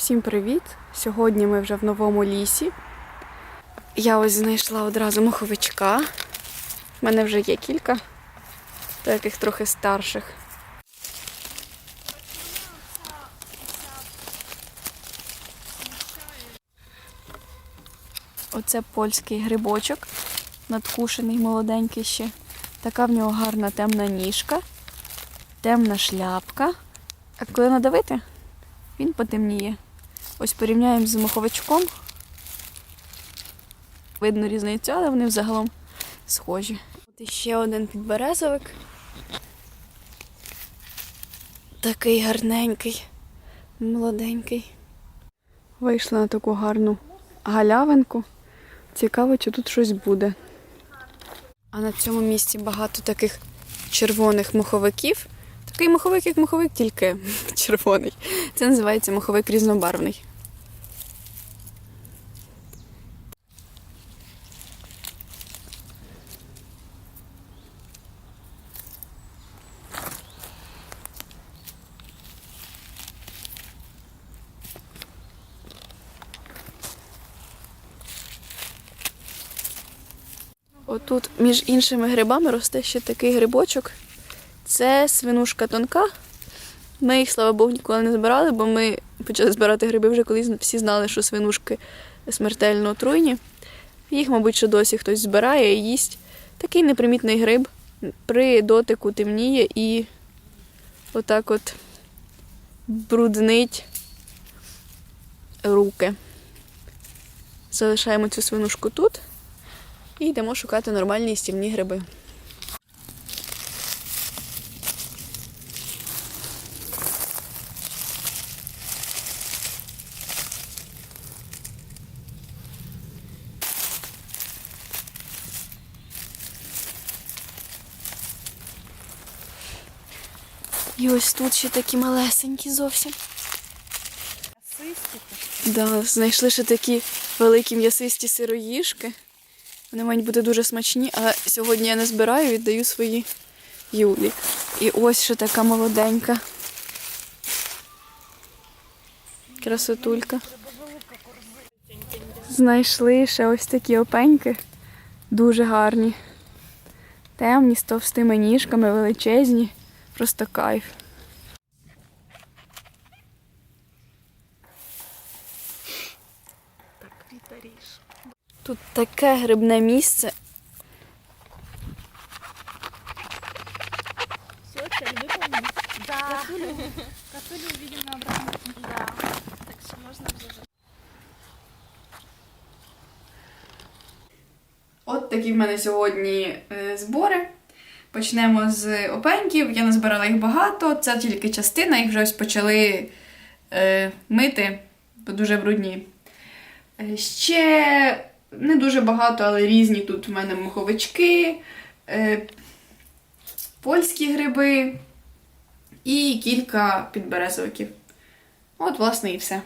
Всім привіт! Сьогодні ми вже в новому лісі. Я ось знайшла одразу моховичка. У мене вже є кілька, таких трохи старших. Оце польський грибочок, надкушений, молоденький ще. Така в нього гарна темна ніжка, темна шляпка. А коли надавити, він потемніє. Ось порівняємо з моховичком. Видно різницю, але вони взагалом схожі. От іще один підберезовик. Такий гарненький, молоденький. Вийшла на таку гарну галявинку. Цікаво, чи тут щось буде. А на цьому місці багато таких червоних моховиків. Такий моховик, як моховик, тільки червоний. Це називається моховик різнобарвний. Отут між іншими грибами росте ще такий грибочок. Це свинушка тонка. Ми їх, слава Богу, ніколи не збирали, бо ми почали збирати гриби вже коли всі знали, що свинушки смертельно отруйні. Їх, мабуть, ще досі хтось збирає і їсть. Такий непримітний гриб. При дотику темніє і отак от бруднить руки. Залишаємо цю свинушку тут і йдемо шукати нормальні стівні гриби. І ось тут ще такі малесенькі зовсім. Да, знайшли ще такі великі м'ясисті сироїжки. Вони мають бути дуже смачні, а сьогодні я не збираю, віддаю свої Юлі. І ось ще така молоденька. Красотулька. Знайшли ще ось такі опеньки. Дуже гарні. Темні, з товстими ніжками, величезні. Просто кайф. Тут таке грибне місце. Все, цель выполнена? Да. Косулю, косулю увидим на обратном пути. Да. Так что можно уже... От такі в мене сьогодні е, збори. Почнемо з опеньків. Я назбирала їх багато, це тільки частина, їх вже ось почали е, мити, бо дуже брудні. Е, ще не дуже багато, але різні тут в мене муховички, е, польські гриби і кілька підберезовиків. От, власне, і все.